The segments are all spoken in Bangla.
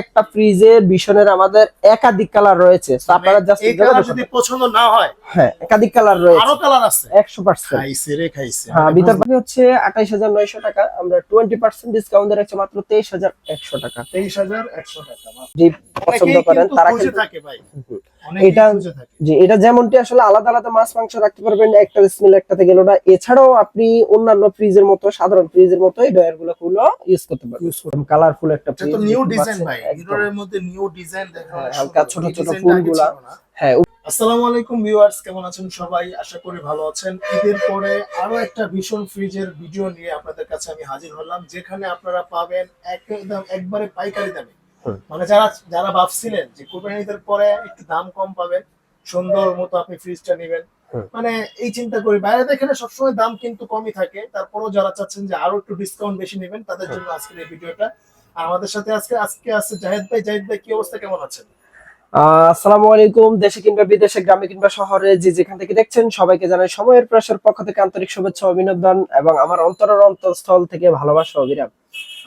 একটা ফ্রিজের ভীষণের আমাদের একাধিক কালার রয়েছে। তো আপনারা জাস্ট যদি পছন্দ না হয় হ্যাঁ একাধিক কালার আরও কালার আছে। একশো পার্সেন্ট খাইছে রে খাইছে। হ্যাঁ মানে ভিতর। হচ্ছে আঠাইশ হাজার নয়শো টাকা। আমরা টোয়েন্টি পার্সেন্ট ডিসকাউন্ট দিয়ে রাখছি মাত্র তেইশ হাজার একশো টাকা। 23100 টাকা। যে পছন্দ করেন তারা কিন্তু থাকে ভাই। এটা- জি এটা যেমনটি আসলে আলাদা আলাদা মাছ মাংস রাখতে পারবেন একটা স্মেল একটাতে গেল না এছাড়াও আপনি অন্যান্য ফ্রিজের মতো সাধারণ ফ্রিজের মতো এই ডয়ারগুলো ইউজ করতে পারবেন। কালারফুল একটা ফ্রিজ নিউ ডিজাইন ভাই। মিররের মধ্যে নিউ ডিজাইন দেখা হালকা ছোট ছোট ফুলগুলা। হ্যাঁ আসসালামু আলাইকুম ভিউয়ার্স কেমন আছেন সবাই? আশা করি ভালো আছেন। ঈদের পরে আরও একটা ভীষণ ফ্রিজের ভিডিও নিয়ে আপনাদের কাছে আমি হাজির হলাম যেখানে আপনারা পাবেন একদম একবারে পাইকারি দামে। মানে যারা যারা ভাবছিলেন যে কোরবানি ঈদের পরে একটু দাম কম পাবেন সুন্দর মতো আপনি ফ্রিজটা নেবেন মানে এই চিন্তা করি। বাইরে এখানে সবসময় দাম কিন্তু কমই থাকে। তারপরেও যারা চাচ্ছেন যে আরও একটু ডিসকাউন্ট বেশি নেবেন তাদের জন্য আজকের এই ভিডিওটা। আর আমাদের সাথে আজকে আজকে আছে জাহেদ ভাই। জাহেদ ভাই কি অবস্থা? কেমন আছেন? আসসালামু আলাইকুম দেশে কিংবা বিদেশে গ্রামে কিংবা শহরে যে যেখান থেকে দেখছেন সবাইকে জানাই সময়ের প্রেসার পক্ষ থেকে আন্তরিক শুভেচ্ছা অভিনন্দন এবং আমার অন্তরের অন্তঃস্থল থেকে ভালোবাসা অবিরাম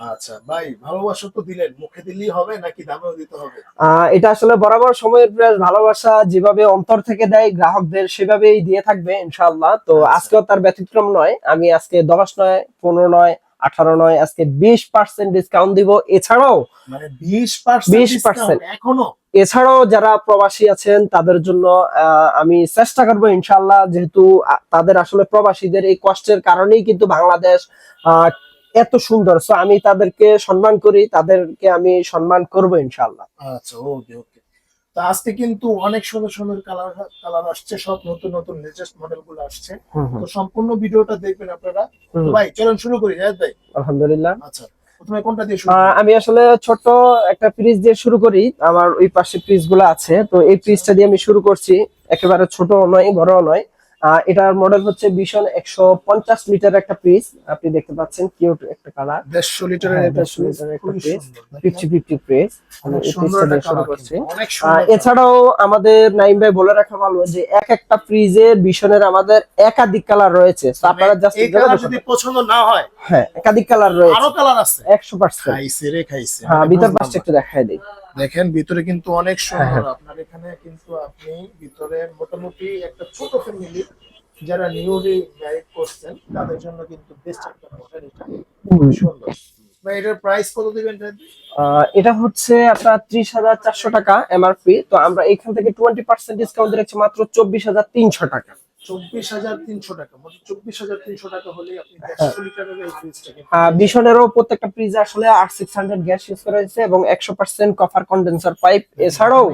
আচ্ছা ভাই ভালোবাসা তো দিলেন মুখে দিলেই হবে নাকি দামেও দিতে হবে? আহ, এটা আসলে বরাবর সময়ের প্রয়াস ভালোবাসা যেভাবে অন্তর থেকে দেয় গ্রাহকদের সেভাবেই দিয়ে থাকবে ইনশাআল্লাহ। তো আচ্ছা। আজকেও তার ব্যতিক্রম নয় আমি আজকে দশ নয় পনেরো নয় আঠারো নয় আজকে বিশ পার্সেন্ট ডিসকাউন্ট দিব। এছাড়াও মানে বিশ পার্সেন্ট এখনও? এছাড়াও যারা প্রবাসী আছেন তাদের জন্য আমি চেষ্টা করব ইনশাল্লাহ যেহেতু তাদের আসলে প্রবাসীদের এই কষ্টের কারণেই কিন্তু বাংলাদেশ আহ, এত সুন্দর। সো আমি তাদেরকে সম্মান করি তাদেরকে আমি সম্মান করব ইনশাল্লাহ আচ্ছা ওকে ওকে তো আজকে কিন্তু অনেক সুন্দর সুন্দর কালার কালার আসছে সব নতুন নতুন লেটেস্ট মডেলগুলো আসছে। তো সম্পূর্ণ ভিডিওটা দেখবেন আপনারা। ভাই চলুন শুরু করি জাহেদ ভাই। আলহামদুলিল্লাহ। আচ্ছা প্রথমে কোনটা দিয়ে শুরু আমি আসলে ছোট একটা ফ্রিজ দিয়ে শুরু করি। আমার ওই পাশে ফ্রিজগুলো আছে। তো এই ফ্রিজটা দিয়ে আমি শুরু করছি। একেবারে ছোট নয় বড় নয়। এটার মডেল হচ্ছে ভীষণ একশো পঞ্চাশ লিটার একটা ফ্রিজ আপনি দেখতে পাচ্ছেন কিউট একটা কালার দেড়শো লিটারের হ্যাঁ, একটা 150 fridge, লিটারের একটা দেখেন। ফিফটি ফিফটি ফ্রিজ সুন্দর এছাড়াও আমাদের নাইম ভাই বলে রাখা ভালো যে এক একটা ফ্রিজের ভীষণের আমাদের একাধিক কালার রয়েছে। আপনারা জাস্ট যদি পছন্দ না হয় হ্যাঁ একাধিক কালার রয়েছে। আরও কালার আছে। একশো পার্সেন্ট খাইছে রে খাইছে। হ্যাঁ মানে ভিতর পাশটা একটু দেখাই দিই। দেখেন ভিতরে কিন্তু অনেক সুন্দর হ্যাঁ, আপনার এখানে কিন্তু আপনি ভিতরে মোটামুটি একটা ছোট ফ্যামিলি যারা নিউলি ম্যারিড করছেন তাদের জন্য কিন্তু বেস্ট একটা মডেল এটা। খুবই সুন্দর। এটার প্রাইস কত দিবেন এটা হচ্ছে আপনার ত্রিশ হাজার চারশো টাকা এমআরপি তো আমরা এখান থেকে টোয়েন্টি পার্সেন্ট ডিসকাউন্ট রাখছি মাত্র চব্বিশ হাজার তিনশো টাকা। চব্বিশ হাজার তিনশো টাকা। চব্বিশ হাজার তিনশো টাকা হলে আপনি হ্যাঁ। দেড়শো লিটারের এই ফ্রিজটা কিনতে প্রত্যেকটা ফ্রিজে আসলে R six hundred gas use করা হয়েছে এবং একশো পার্সেন্ট কপার কন্ডেন্সার পাইপ এছাড়াও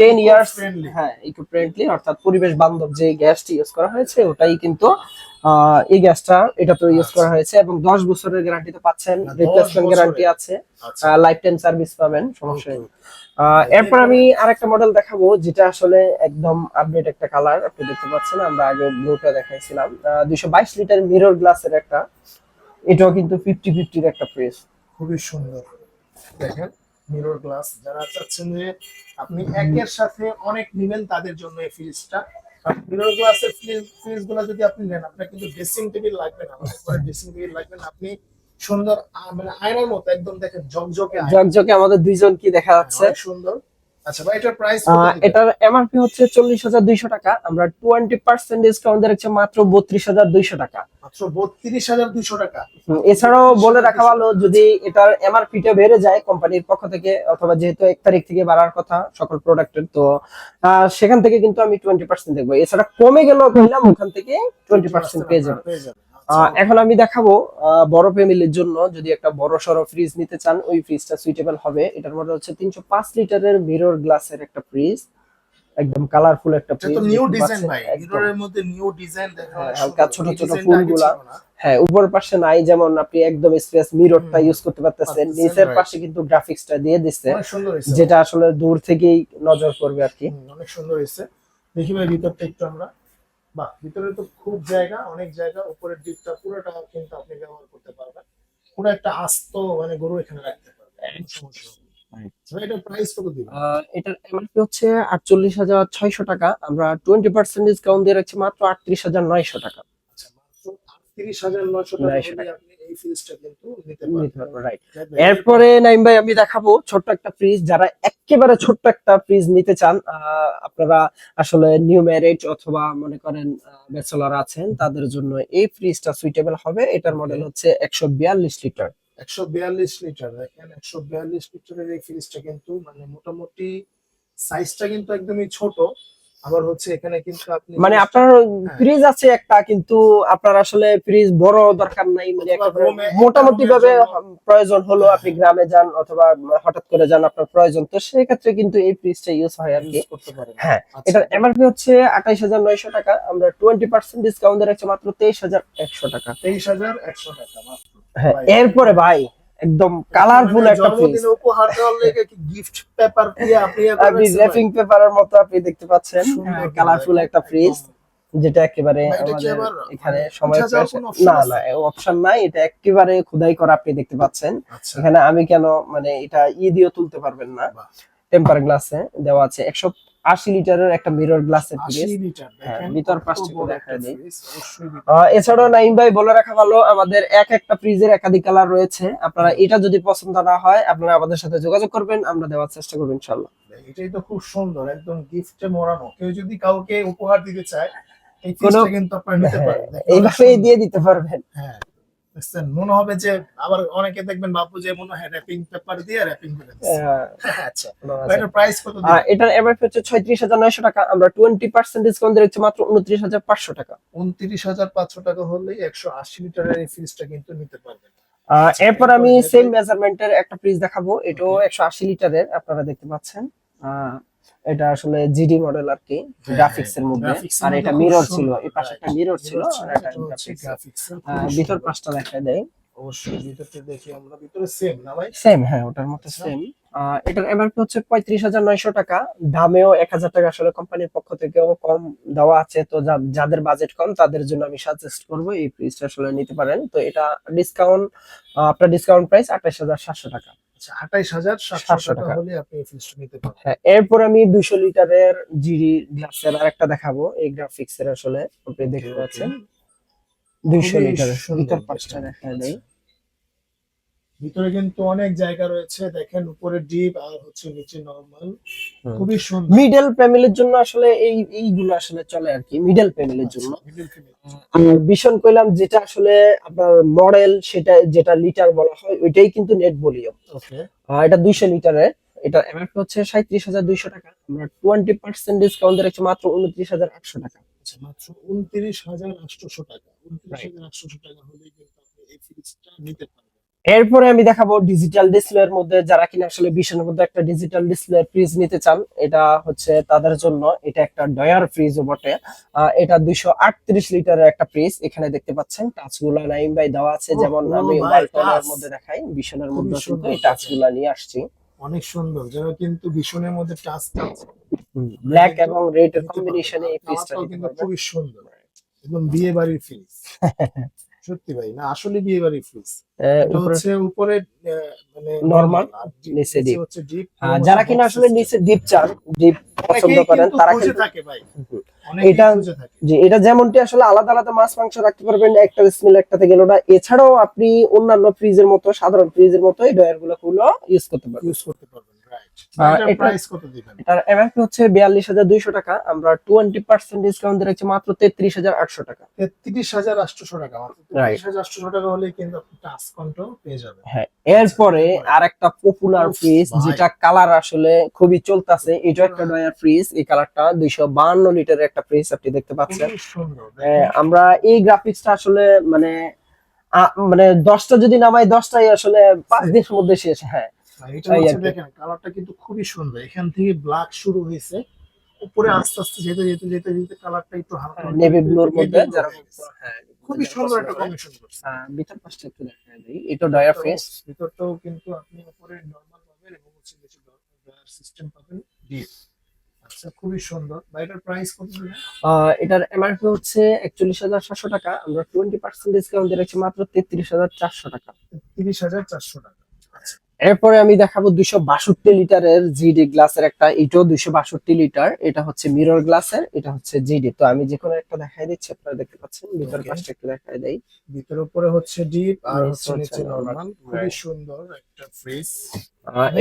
টেন ইয়ার্স হ্যাঁ ইকো ফ্রেন্ডলি অর্থাৎ পরিবেশ বান্ধব যে গ্যাসটি ইউজ করা হয়েছে ওটাই কিন্তু এই গ্যাসটা এটা তো ইউজ করা হয়েছে এবং দশ বছরের গ্যারান্টি তো পাচ্ছেন। রিপ্লেসমেন্ট গ্যারান্টি আছে। লাইফ টাইম সার্ভিস পাবেন সমস্যা নেই। এরপর আমি আরেকটা মডেল দেখাবো যেটা আসলে একদম আপডেট একটা কালার আপনি দেখতে পাচ্ছেন আমরা আগে ব্লুটা দেখাইছিলাম। দুইশো বাইশ লিটার মিরর গ্লাসের একটা এটাও কিন্তু ফিফটি ফিফটির একটা প্রেস খুবই সুন্দর। দেখেন মিরর গ্লাস যারা চাচ্ছেন যে আপনি একের সাথে অনেক নেবেন তাদের জন্য এই ফ্রিজটা মিরর গ্লাসের ফ্রিজগুলো যদি আপনি নেন আপনার কিন্তু ড্রেসিং টেবিল লাগবে না ড্রেসিং টেবিল লাগবে না। আপনি সুন্দর মানে আয়নার মতো একদম দেখেন ঝকঝকে। জকজকে আমাদের দুইজন কি দেখা যাচ্ছে? সুন্দর। আচ্ছা ভাই এটার প্রাইস এটার এমআরপি হচ্ছে চল্লিশ হাজার দুইশো টাকা আমরা টোয়েন্টি পার্সেন্ট ডিসকাউন্ট দিচ্ছি মাত্র বত্রিশ হাজার দুইশো টাকা। মাত্র বত্রিশ হাজার দুইশো টাকা। এছাড়াও বলে রাখা ভালো যদি এটার এমআরপি টা বেড়ে যায় কোম্পানির পক্ষ থেকে অথবা যেহেতু এক তারিখ থেকে বাড়ার কথা সকল প্রোডাক্টের তো সেখান থেকে কিন্তু আমি টোয়েন্টি পার্সেন্ট দেখব। এছাড়া কমে গেলেও কইলাম ওখান থেকে টোয়েন্টি পার্সেন্ট পেয়ে যাবে। আচ্ছা, এখন আমি দেখাবো বড় ফ্যামিলির জন্য যদি একটা বড় সড়ো ফ্রিজ নিতে চান ওই ফ্রিজটা সুইটেবল হবে। এটার মধ্যে হচ্ছে তিনশো পাঁচ লিটারের মিরর গ্লাসের একটা ফ্রিজ একদম কালারফুল একটা ফ্রিজ নিউ ডিজাইন ভাই। মিররের মধ্যে নিউ ডিজাইন দেখা হালকা ছোট ছোট ফুলগুলা। হ্যাঁ উপর পাশে নাই যেমন আপনি একদম স্পেস মিররটা ইউজ করতে পারতেছেন নিচের পাশে কিন্তু গ্রাফিক্সটা দিয়ে দিচ্ছে অনেক সুন্দর হয়েছে। যেটা আসলে দূর থেকেই নজর করবে আর কি। অনেক সুন্দর হয়েছে। দেখি ভাই ভিতরটা একটু আমরা। বাহ ভিতরে তো খুব জায়গা অনেক জায়গা উপরের দিকটা পুরোটা কিন্তু আপনি ব্যবহার করতে পারবেন। পুরো একটা আস্ত মানে গরু এখানে রাখতে পারবেন সমস্যা এটার প্রাইস কত দিবেন? আহ, এটার এমআরপি হচ্ছে আটচল্লিশ হাজার ছয়শো টাকা আমরা টোয়েন্টি পার্সেন্ট ডিসকাউন্ট দিয়ে রাখছি মাত্র আটত্রিশ হাজার নয়শো টাকা। তেত্রিশ হাজার নয়শো টাকা 900 হলে আপনি এই ফ্রিজটা কিন্তু নিতে নিতে পারবেন। পারব, এরপরে নাইম ভাই আমি দেখাবো ছোট্ট একটা ফ্রিজ যারা একেবারে ছোট্ট একটা ফ্রিজ নিতে চান আপনারা আসলে নিউ ম্যারেজ অথবা মনে করেন ব্যাচেলর আছেন তাদের জন্য এই ফ্রিজটা সুইটেবল হবে। এটার মডেল হচ্ছে একশো বিয়াল্লিশ লিটার একশো বিয়াল্লিশ লিটার দেখেন একশো বিয়াল্লিশ লিটারের এই ফ্রিজটা কিন্তু মানে মোটামুটি সাইজটা কিন্তু একদমই ছোট। আবার হচ্ছে এখানে কিন্তু আপনি মানে আপনার হ্যাঁ। ফ্রিজ আছে একটা কিন্তু আপনার আসলে ফ্রিজ বড় দরকার নাই মানে মোটামুটি ভাবে প্রয়োজন হলো আপনি হ্যাঁ। গ্রামে যান অথবা হঠাৎ করে যান আপনার প্রয়োজন তো সেই ক্ষেত্রে কিন্তু এই ফ্রিজটা ইউজ হয় আর কি। করতে পারেন। হ্যাঁ আচ্ছা, এটার এমআরপি হচ্ছে আঠাইশ হাজার নয়শো টাকা আমরা টোয়েন্টি পার্সেন্ট ডিসকাউন্ট দিয়ে রাখছি মাত্র তেইশ হাজার একশো টাকা। তেইশ হাজার একশো টাকা মাত্র। হ্যাঁ এরপরে ভাই একদম কালারফুল মানে একটা জন্মদিনে উপহার দেওয়ার লেগে কি গিফট পেপার দিয়ে আপনি আপনি র্যাপিং পেপারের মতো আপনি দেখতে পাচ্ছেন। কালারফুল একটা ফ্রিজ একদম। যেটা একেবারে আমাদের এখানে মানে সময় না না অপশন নাই এটা একেবারে খোদাই করা আপনি দেখতে পাচ্ছেন। আচ্ছা। এখানে আমি কেন মানে এটা ই দিয়ে তুলতে পারবেন না। টেম্পার গ্লাসে দেওয়া আছে। একশো আশি লিটারের একটা মিরর গ্লাসের হ্যাঁ, ভিতর কত দেখা আহ, এছাড়াও নাইম ভাই বলে রাখা ভালো আমাদের এক একটা ফ্রিজের একাধিক কালার রয়েছে। আপনারা এটা যদি পছন্দ না হয় আপনারা আমাদের সাথে যোগাযোগ করবেন আমরা দেওয়ার চেষ্টা করব ইনশাল্লাহ এটাই তো খুব সুন্দর একদম গিফটে মোড়ানো। কেউ যদি কাউকে উপহার দিতে চায় এই ফ্রিজটা কিন্তু আপনারা নিতে পারেন এইভাবেই দিয়ে দিতে পারবেন। হ্যাঁ। দেখছেন? মনে হবে যে আবার অনেকে দেখবেন বাপু যে মনে হয় র্যাপিং পেপার দিয়ে র্যাপিং করে আচ্ছা। এটার প্রাইস কত এটার এমআরপি হচ্ছে ছয়ত্রিশ হাজার নয়শো টাকা। আমরা টোয়েন্টি পার্সেন্ট ডিসকাউন্ট দিচ্ছি মাত্র উনত্রিশ হাজার পাঁচশো টাকা। উনত্রিশ হাজার পাঁচশো টাকা হলেই একশো আশি লিটারের এই ফ্রিজটা কিন্তু নিতে পারবেন। আহ, এরপর আমি সেম মেজারমেন্টের একটা ফ্রিজ দেখাবো। এটাও Okay. একশো আশি লিটারের আপনারা দেখতে পাচ্ছেন। এটা আসলে জিডি মডেল আর কি হ্যাঁ, গ্রাফিক্স এর মধ্যে। আর এটা মিরর ছিল এই পাশে একটা মিরর ছিল আর এটা খুবই ভিতর। পাঁচটা দেখা দেয় অবশ্যই ভিতরটা দেখি আমরা ভিতরে সেম না ভাই? সেম হ্যাঁ ওটার মতো আচ্ছা। সেম এটার এমআরপি হচ্ছে পঁয়ত্রিশ হাজার নয়শো টাকা। দামেও এক হাজার টাকা আসলে কোম্পানির পক্ষ থেকেও কম দেওয়া আছে। তো যাদের বাজেট কম তাদের জন্য আমি সাজেস্ট করব এই ফ্রিজটা আসলে নিতে পারেন। তো এটা ডিসকাউন্ট আপনার ডিসকাউন্ট প্রাইস আঠাশ হাজার সাতশো টাকা। আচ্ছা আঠাইশ হাজার সাতশো টাকা টাকা। হলে আপনি এই ফ্রিজটা নিতে পারবেন হ্যাঁ এরপর আমি দুইশো লিটারের জিডি গ্লাসের আরেকটা দেখাবো এই গ্রাফিক্স এর আসলে আপনি দেখতে পাচ্ছেন. দুইশো লিটারের সুন্দর পাঁচটা দেখা আচ্ছা। ভিতরে কিন্তু অনেক জায়গা রয়েছে দেখেন উপরে ডিপ আর হচ্ছে নিচে নরমাল খুবই সুন্দর। মিডল ফ্যামিলির জন্য আসলে এই এইগুলো আসলে চলে আর কি মিডল ফ্যামিলির জন্য। আচ্ছা। আর ভীষণ কইলাম যেটা আসলে আপনার মডেল সেটা যেটা লিটার বলা হয় ওইটাই কিন্তু নেট ভলিউম. এটা দুইশো লিটারের এটা এমআরপি হচ্ছে সাঁত্রিশ হাজার দুইশো টাকা। আমরা টোয়েন্টি পার্সেন্ট ডিসকাউন্ট রাখছি মাত্র উনত্রিশ হাজার আটশো টাকা। আচ্ছা মাত্র উনত্রিশ হাজার আটশোশো টাকা। উনত্রিশ হাজার আটশোশো টাকা হলেই কিন্তু আপনি এই ফ্রিজটা নিতে পারবেন। এরপরে আমি দেখাবো ডিজিটাল ডিসপ্লের মধ্যে যারা কিনা আসলে বিশের মধ্যে একটা ডিজিটাল ডিসপ্লে ফ্রিজ নিতে চান এটা হচ্ছে তাদের জন্য এটা একটা ডয়ার ফ্রিজ বটে। এটা দুইশো আটত্রিশ লিটারের একটা ফ্রিজ এখানে দেখতে পাচ্ছেন টাচগুলা নাইম বাই দেওয়া আছে যেমন আমি ওয়ালটনের মধ্যে দেখাই বিশনের মধ্যে কিন্তু সুন্দর এই টাচগুলা নিয়ে আসছি। অনেক সুন্দর যেন কিন্তু ভীষণের মধ্যে টাচ টাচ ব্ল্যাক এবং রেড এর কম্বিনেশনে এই ফ্রিজটা কিন্তু খুবই সুন্দর একদম বিয়ে বাড়ির ফ্রিজ সত্যি ভাই না আসলে বিয়ে বাড়ির ফ্রিজ এটা হচ্ছে উপরে মানে আর নিচে deep। হচ্ছে ডিপ যারা কিনা আসলে নিচে ডিপ চান ডিপ পছন্দ করেন তারা কিন্তু থাকে ভাই। এটা- এটা যেমনটি আসলে আলাদা আলাদা মাছ মাংস রাখতে পারবেন একটা স্মেল একটাতে গেল না এছাড়াও আপনি অন্যান্য ফ্রিজের মতো সাধারণ ফ্রিজের মতো এই ডয়ারগুলো ইউজ করতে পারবেন। ইউজ করতে পারবেন। এটার এমআরপি হচ্ছে বিয়াল্লিশ হাজার দুইশো টাকা। আমরা টোয়েন্টি পার্সেন্ট ডিসকাউন্ট দিয়ে রাখছি মাত্র তেত্রিশ হাজার আটশো টাকা। তেত্রিশ হাজার আটশোশো টাকা তেত্রিশ হাজার আটশোশো টাকা হলে কিন্তু আপনি টাচ কন্ট্রোল পেয়ে যাবেন। হ্যাঁ এরপরে আর একটা পপুলার ফ্রিজ যেটা কালার আসলে খুবই চলতেছে এটা একটা ডয়ার ফ্রিজ এই কালারটা দুইশো বাহান্ন লিটারের একটা ফ্রিজ আপনি দেখতে পাচ্ছেন। আহ, আমরা এই গ্রাফিক্সটা আসলে মানে মানে দশটা যদি নামাই দশটাই আসলে পাঁচ দিনের মধ্যে শেষ হ্যাঁ। এটা হচ্ছে দেখেন কালারটা কিন্তু খুবই সুন্দর। এখান থেকে ব্ল্যাক শুরু হয়েছে। উপরে আস্তে আস্তে যেতে যেতে যেতে যেতে কালারটা একটু হালকা নেভি ব্লুর মধ্যে যারা হ্যাঁ, খুবই সুন্দর একটা কমিশন করছে। আহ, ভিতর পাশটা একটু দেখা দিই এটা ডয়ার ফ্রিজ ভিতরটাও কিন্তু আপনি উপরে নরমাল পাবেন এবং হচ্ছে নিচে ডয়ার সিস্টেম পাবেন। ডিপ আচ্ছা খুবই সুন্দর। বা এটার প্রাইস কত এটার এমআরপি হচ্ছে একচল্লিশ হাজার সাতশো টাকা। আমরা টোয়েন্টি পার্সেন্ট ডিসকাউন্ট দিয়ে রাখছি মাত্র তেত্রিশ হাজার চারশো টাকা। তিরিশ হাজার চারশো টাকা। আচ্ছা এরপরে আমি দেখাবো দুইশো বাষট্টি লিটারের জিডি গ্লাসের একটা এটাও দুইশো বাষট্টি লিটার। এটা হচ্ছে মিরর গ্লাসের এটা হচ্ছে জিডি তো আমি যে কোনো একটা দেখাই দিচ্ছি আপনারা দেখতে পাচ্ছেন? ভিতর গ্লাসটা পাশটা একটু দেখাই দেই। ভিতর উপরে হচ্ছে ডিপ আর হচ্ছে নিচে নরমাল খুবই সুন্দর একটা ফ্রিজ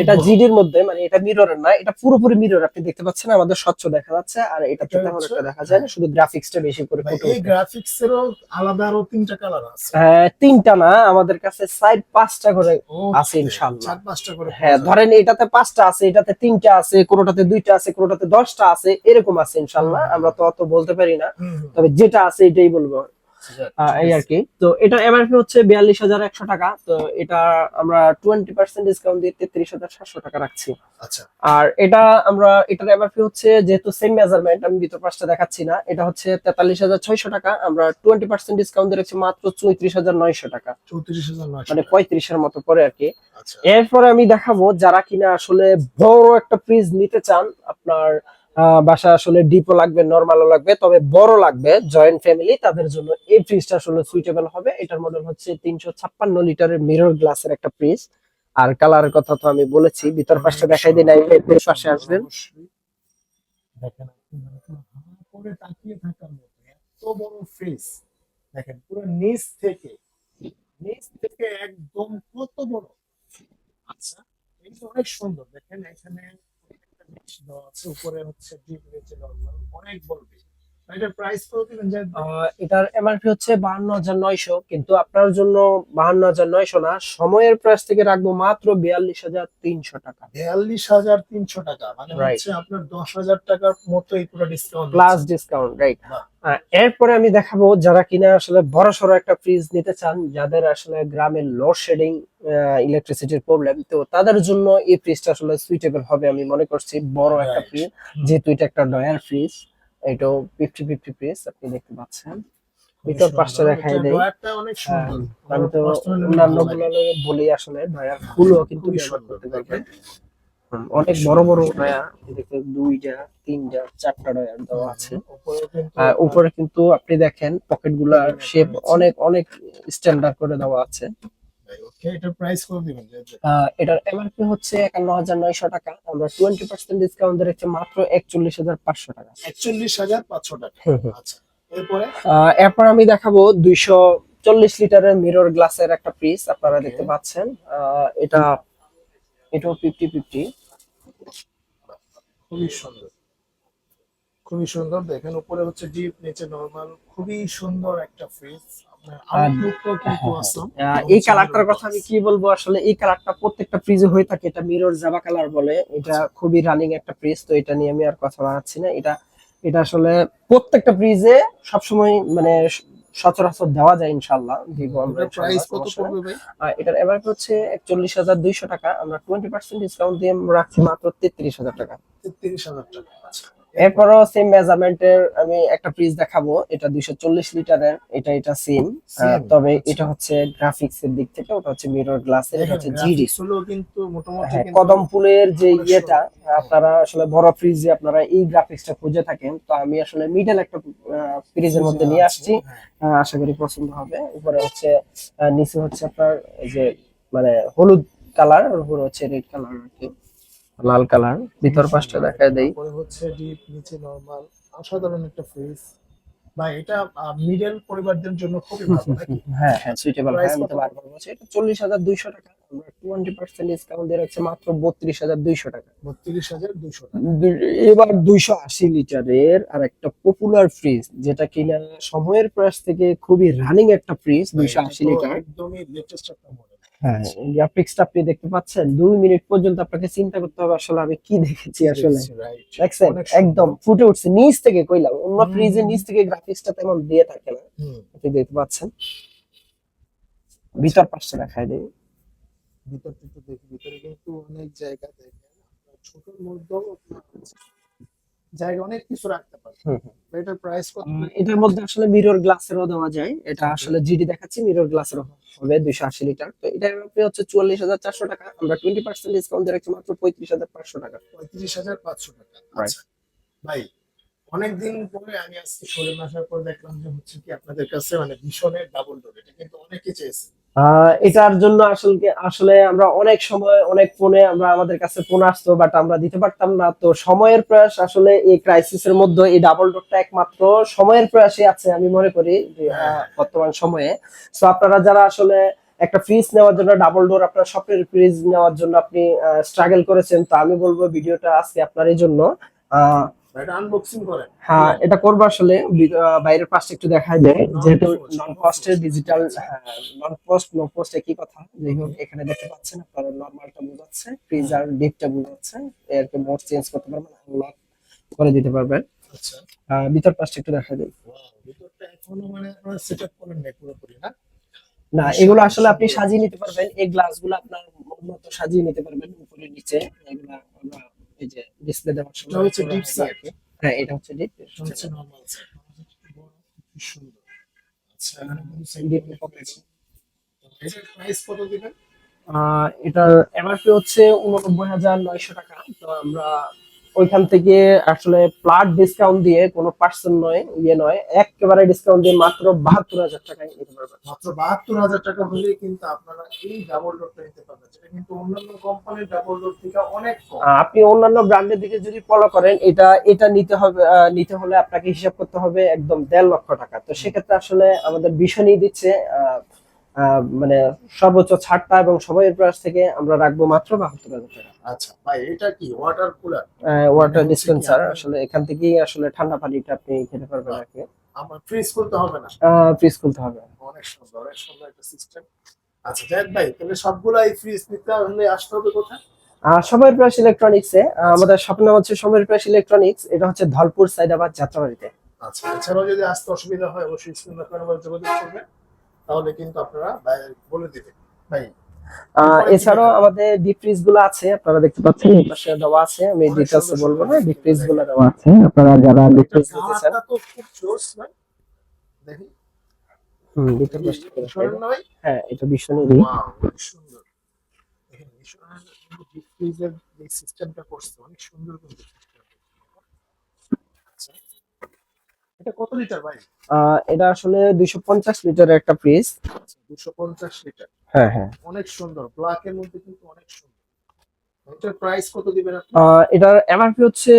এটা জিডির মধ্যে মানে এটা মিররের না এটা পুরোপুরি মিরর আপনি দেখতে পাচ্ছেন আমাদের স্বচ্ছ দেখা যাচ্ছে আর এটা তেমন একটা দেখা যায় না শুধু গ্রাফিক্সটা বেশি করে ফুটে এই ওঠে। গ্রাফিক্স এরও আলাদা আরও তিনটা কালার আছে হ্যাঁ, তিনটা না আমাদের কাছে সাইড পাঁচটা করে আছে ইনশাআল্লাহ। চার পাঁচটা করে হ্যাঁ ধরেন এটাতে পাঁচটা আছে এটাতে তিনটা আছে কোনোটাতে দুইটা আছে কোনোটাতে দশটা আছে এরকম আছে ইনশাল্লাহ হুম। আমরা তো অত বলতে পারি না। তবে যেটা আছে এটাই বলব এই আর কি। তো এটা এমআরপি হচ্ছে বিয়াল্লিশ হাজার একশো টাকা। তো এটা আমরা টোয়েন্টি পার্সেন্ট ডিসকাউন্ট দিয়ে তেত্রিশ হাজার সাতশো টাকা রাখছি। আচ্ছা। আর এটা আমরা এটার এমআরপি হচ্ছে যেহেতু সেম মেজারমেন্ট আমি ভিতর পাশটা দেখাচ্ছি না। এটা হচ্ছে তেতাল্লিশ হাজার ছয়শো টাকা। আমরা টোয়েন্টি পার্সেন্ট ডিসকাউন্ট দিয়ে রাখছি মাত্র চৌত্রিশ হাজার নয়শো টাকা। চৌত্রিশ হাজার মানে পঁয়ত্রিশের মতো পরে আর কি। আচ্ছা। এরপরে আমি দেখাবো যারা কিনা আসলে বড় একটা ফ্রিজ নিতে চান আপনার বাসা আসলে ডিপও লাগবে নর্মালও লাগবে, তবে বড় লাগবে জয়েন্ট ফ্যামিলি তাদের জন্য এই ফ্রিজটা আসলে সুইটেবল হবে। এটার মডেল হচ্ছে তিনশো ছাপ্পান্ন লিটারের মিরর গ্লাসের একটা ফ্রিজ আর কালারের কথা তো আমি বলেছি, ভিতর পাশটা দেখাই দিন পাশে আসবেন দেখেন এখানে প্রত্যেকটা জিনিস দেওয়া আছে উপরে হচ্ছে ডিপ নিচে নরমাল অনেক বলবে। এটার প্রাইস কত দিবেন যে এটার এমআরপি হচ্ছে বাহান্ন হাজার নয়শো কিন্তু আপনার জন্য বাহান্ন হাজার নয়শো না সময়ের প্রাইস থেকে রাখব মাত্র বিয়াল্লিশ হাজার তিনশো টাকা। বিয়াল্লিশ হাজার তিনশো টাকা মানে. হচ্ছে আপনার দশ হাজার টাকার মতো এই পুরো ডিসকাউন্ট প্লাস ডিসকাউন্ট রাইট বাহ। এরপরে আমি দেখাবো যারা কিনা আসলে বড় সড়ো একটা ফ্রিজ নিতে চান যাদের আসলে গ্রামে লোডশেডিং ইলেকট্রিসিটির প্রবলেম তো তাদের জন্য এই ফ্রিজটা আসলে সুইটেবল হবে আমি মনে করছি বড় একটা ফ্রিজ যেহেতু এটা একটা ডয়ার ফ্রিজ এটাও ফিফটি ফিফটি ফ্রিজ আপনি দেখতে পাচ্ছেন। ভিতর পাশটা দেখাই। অনেক হ্যাঁ, আমি তো অন্যান্য বলি আসলে ডয়ার ফুলও কিন্তু ব্যবহার করতে পারবেন। অনেক বড় বড় ডয়ার দেখতে দুইটা তিনটা চারটা ডয়ার দেওয়া আছে। আর উপরে কিন্তু আপনি দেখেন পকেটগুলার শেপ অনেক অনেক স্ট্যান্ডার্ড করে দেওয়া আছে। এটার প্রাইস কত দিবেন এটার এমআরপি হচ্ছে একান্ন হাজার নয়শো টাকা। আমরা টোয়েন্টি পার্সেন্ট ডিসকাউন্ট দিয়ে রেখেছি মাত্র একচল্লিশ হাজার পাঁচশো টাকা। আচ্ছা এরপরে? এরপর আমি দেখাবো দুইশো চল্লিশ লিটারের মিরর গ্লাসের একটা ফ্রিজ আপনারা দেখতে পাচ্ছেন। এটা এটাও ফিফটি ফিফটি খুবই সুন্দর। খুবই সুন্দর। দেখেন উপরে হচ্ছে ডিপ নিচে নরমাল খুবই সুন্দর একটা আপনার আউটলুকটাও কিন্তু awesome। এই কালারটার কথা আমি কি বলব? আসলে এই কালারটা প্রত্যেকটা ফ্রিজে হয়ে থাকে। এটা মিরর জাবা কালার বলে। এটা খুবই রানিং একটা ফ্রিজ তো এটা নিয়ে আমি আর কথা বাড়াচ্ছি না। এটা এটা আসলে প্রত্যেকটা ফ্রিজে সবসময় মানে সচরাচর দেওয়া যায় ইনশাল্লাহ দিব আমরা এটার প্রাইস কত পড়বে ভাই? এটার এভারেজ হচ্ছে একচল্লিশ হাজার দুইশো টাকা আমরা টোয়েন্টি পার্সেন্ট ডিসকাউন্ট দিয়ে রাখছি মাত্র তেত্রিশ হাজার টাকা। তেত্রিশ হাজার টাকা আচ্ছা। এরপরও সেম মেজারমেন্টের আমি একটা ফ্রিজ দেখাবো। এটা দুইশো চল্লিশ লিটারের এটা এটা সেম তবে আচ্ছা। এটা হচ্ছে গ্রাফিক্স এর দিক থেকে ওটা হচ্ছে মিরর গ্লাসের এটা হচ্ছে জিডি কিন্তু মোটামুটি হ্যাঁ কদম ফুলের যে ইয়েটা আপনারা আসলে বড় ফ্রিজে আপনারা এই গ্রাফিক্সটা খুঁজে থাকেন তো আমি আসলে মিডল একটা ফ্রিজের মধ্যে নিয়ে আসছি। হ্যাঁ। আশা করি পছন্দ হবে। উপরে হচ্ছে নিচে হচ্ছে আপনার যে মানে হলুদ কালার আর উপরে হচ্ছে রেড কালার আর কি। লাল কালার ভিতর পাশটা দেখা দেই। তারপরে হচ্ছে ডিপ নিচে নরমাল অসাধারণ একটা ফ্রিজ বা এটা মিডল পরিবারদের জন্য খুবই ভালো হ্যাঁ হ্যাঁ সুইটেবল হয় আমি তো? বারবার বলছি এটা চল্লিশ হাজার দুইশো টাকা। আমরা টোয়েন্টি পার্সেন্ট ডিসকাউন্ট দিয়ে রাখছি মাত্র বত্রিশ হাজার দুইশো টাকা। বত্রিশ হাজার দুশো টাকা। দু- এবার দুইশো আশি লিটারের আর একটা পপুলার ফ্রিজ যেটা কিনা সময়ের প্রাইস থেকে খুবই রানিং একটা ফ্রিজ আশি তো লিটার। একদমই লেটেস্ট একটা মডেল হ্যাঁ গ্রাফিক্সটা আপনি দেখতে পাচ্ছেন দুই মিনিট পর্যন্ত আপনাকে চিন্তা করতে হবে আসলে আমি কি দেখেছি আসলে। দেখছেন? একদম ফুটে উঠছে। নিচ থেকে কইলাম অন্য ফ্রিজের নিচ থেকে গ্রাফিক্সটা তেমন দিয়ে থাকে না। আপনি দেখতে পাচ্ছেন? ভিতর পাশটা দেখায় দেয় ভিতর থেকে দেখি ভিতরে কিন্তু অনেক জায়গা দেখেন। ছোটর মধ্যেও জায়গা অনেক কিছু রাখতে পারে হুম, হুম। এটার প্রাইস কত? এটার মধ্যে আসলে মিরর গ্লাসেরও দেওয়া যায়। এটা আসলে জিডি দেখাচ্ছি মিরর গ্লাসের হবে দুইশো আশি লিটার তো এটা আপনি হচ্ছে চুয়াল্লিশ হাজার চারশো টাকা। আমরা টোয়েন্টি পার্সেন্ট ডিসকাউন্ট দিয়ে রাখছি মাত্র পঁয়ত্রিশ হাজার পাঁচশো টাকা। পঁয়ত্রিশ হাজার পাঁচশো টাকা। Right. আচ্ছা। ভাই অনেকদিন পরে আমি আজকে শোরুম আসার পর দেখলাম যে হচ্ছে কি আপনাদের কাছে মানে ভীষণের ডাবল ডোর এটা কিন্তু অনেকে চেয়েছে। এটার জন্য আসলে আসলে আমরা অনেক সময় অনেক ফোনে আমরা আমাদের কাছে ফোন আসতো বাট আমরা দিতে পারতাম না। তো সময়ের প্রয়াস আসলে এই ক্রাইসিসের মধ্যে এই ডাবল ডোরটা একমাত্র সময়ের প্রয়াসই আছে আমি মনে করি যে আহ, বর্তমান সময়ে। তো আপনারা যারা আসলে একটা ফ্রিজ নেওয়ার জন্য ডাবল ডোর আপনার স্বপ্নের ফ্রিজ নেওয়ার জন্য আপনি স্ট্রাগল করেছেন তো আমি বলব ভিডিওটা আজকে আপনারই জন্য। আহ, এটা আনবক্সিং করেন। হ্যাঁ এটা করব আসলে বাইরের পাশটা একটু দেয় যেহেতু নন পোস্টের digital non post no post একই কথা। যাই হোক এখানে দেখতে পাচ্ছেন আপনারা নর্মালটা বোঝাচ্ছে ফ্রিজ আর ডিপটা বোঝাচ্ছে এর মোড চেঞ্জ করতে পারবেন আনলক করে দিতে পারবেন। আচ্ছা। ভিতর পাশটা একটু দেখা Wow, ভিতরটা এখনও মানে আপনারা সেটআপ করেন নাই পুরোপুরি না? না এগুলো আসলে আপনি সাজিয়ে নিতে পারবেন এই গ্লাসগুলো আপনার মন মতো সাজিয়ে নিতে পারবেন উপরে নিচে এগুলো এই যে ডিসপ্লে দেওয়ার সময় হচ্ছে ডিপ সাইড হ্যাঁ এটা হচ্ছে ডিপ হচ্ছে নরমাল সুন্দর। আচ্ছা ডিপ পকেট এটার প্রাইস কত দিবেন। আহ, এটার এমআরপি হচ্ছে উননব্বই হাজার নয়শো টাকা। তো আমরা ওইখান থেকে আসলে প্লাট ডিসকাউন্ট দিয়ে কোনো পার্সেন্ট নয় ইয়ে নয় একেবারে ডিসকাউন্ট দিয়ে মাত্র বাহাত্তর হাজার টাকায় নিতে পারবেন। মাত্র বাহাত্তর হাজার টাকা হলেই কিন্তু আপনারা এই ডাবল ডোরটা নিতে পারবেন। যেটা কিন্তু অন্যান্য কোম্পানির ডাবল ডোর থেকে অনেক কম। আপনি অন্যান্য ব্র্যান্ডের দিকে যদি ফলো করেন এটা এটা নিতে হবে নিতে হলে আপনাকে হিসাব করতে হবে একদম দেড় লক্ষ টাকা। তো সেক্ষেত্রে আসলে আমাদের ভীষণই দিচ্ছে মানে সর্বোচ্চ ছাড়টা এবং সময়ের প্রয়াস থেকে আমরা রাখব মাত্র বাহাত্তর হাজার টাকা। আচ্ছা ভাই এটা কি ওয়াটার কুলার ওয়াটার ডিসপেন্সার আসলে এখান থেকেই আসলে ঠান্ডা পানিটা আপনি খেতে পারবেন আর কি। আমার ফ্রিজ খুলতে হবে না? ফ্রিজ খুলতে হবে। অনেক সুন্দর অনেক সুন্দর একটা সিস্টেম আচ্ছা জাহেদ ভাই তাহলে সবগুলা ফ্রিজ নিতে হলে আসতে হবে কোথায়? সময়ের প্রয়াস ইলেকট্রনিক্সে আমাদের স্বপ্ন হচ্ছে সময়ের প্রয়াস ইলেকট্রনিক্স এটা হচ্ছে ধলপুর সাইদাবাদ যাত্রাবাড়িতে। আচ্ছা এছাড়াও যদি আসতে অসুবিধা হয় অবশ্যই স্ক্রিন যোগাযোগ করবেন। তাহলে কিন্তু আপনারা বলে দিবেন। ভাই আহ, এছাড়াও আমাদের ডিপ ফ্রিজগুলো আছে আপনারা দেখতে পাচ্ছেন এই পাশে দেওয়া আছে আমি ডিটেলস বলব না ডিপ ফ্রিজগুলো দেওয়া আছে আপনারা যারা ডিপ ফ্রিজ নিতে চান। তো খুব জোস না? দেখি। হুম ভাই হ্যাঁ এটা সুন্দর। দেখেন মিশনের ডিপ ফ্রিজের যে সিস্টেমটা করছে অনেক সুন্দর কিন্তু আচ্ছা এটা কত লিটার ভাই? আহ, এটা আসলে দুইশো পঞ্চাশ লিটারের একটা ফ্রিজ দুশো পঞ্চাশ লিটার। হ্যাঁ হ্যাঁ। অনেক সুন্দর। ব্ল্যাক এর মধ্যে কিন্তু অনেক সুন্দর। এটার প্রাইস কত দিবেন আপনি? এটার এমআরপি হচ্ছে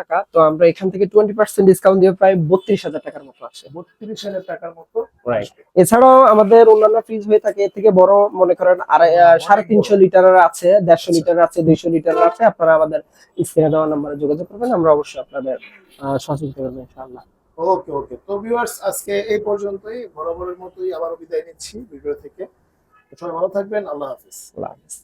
টাকা। তো আমরা এখান থেকে টোয়েন্টি পার্সেন্ট ডিসকাউন্ট দিয়ে প্রায় বত্রিশ হাজার টাকার মতো আসে বত্রিশ হাজার টাকার মতো Right. এছাড়াও আমাদের অন্যান্য ফ্রিজ হয়ে থাকে এর থেকে বড় মনে করেন আড়াই আহ, অনেক সাড়ে তিনশো লিটারের আছে দেড়শো আচ্ছা। লিটার আছে দুইশো লিটারের আছে। আপনারা আমাদের স্ক্রিনে দেওয়া নাম্বারে যোগাযোগ করবেন আমরা অবশ্যই আপনাদের আহ, সহযোগিতা ইনশাআল্লাহ। ওকে ওকে তো ভিউয়ার্স আজকে এই পর্যন্তই। বরাবরের মতোই আবারও বিদায় নিচ্ছি ভিডিও থেকে। সবাই ভালো থাকবেন। আল্লাহ হাফিজ। আল্লাহ হাফেজ।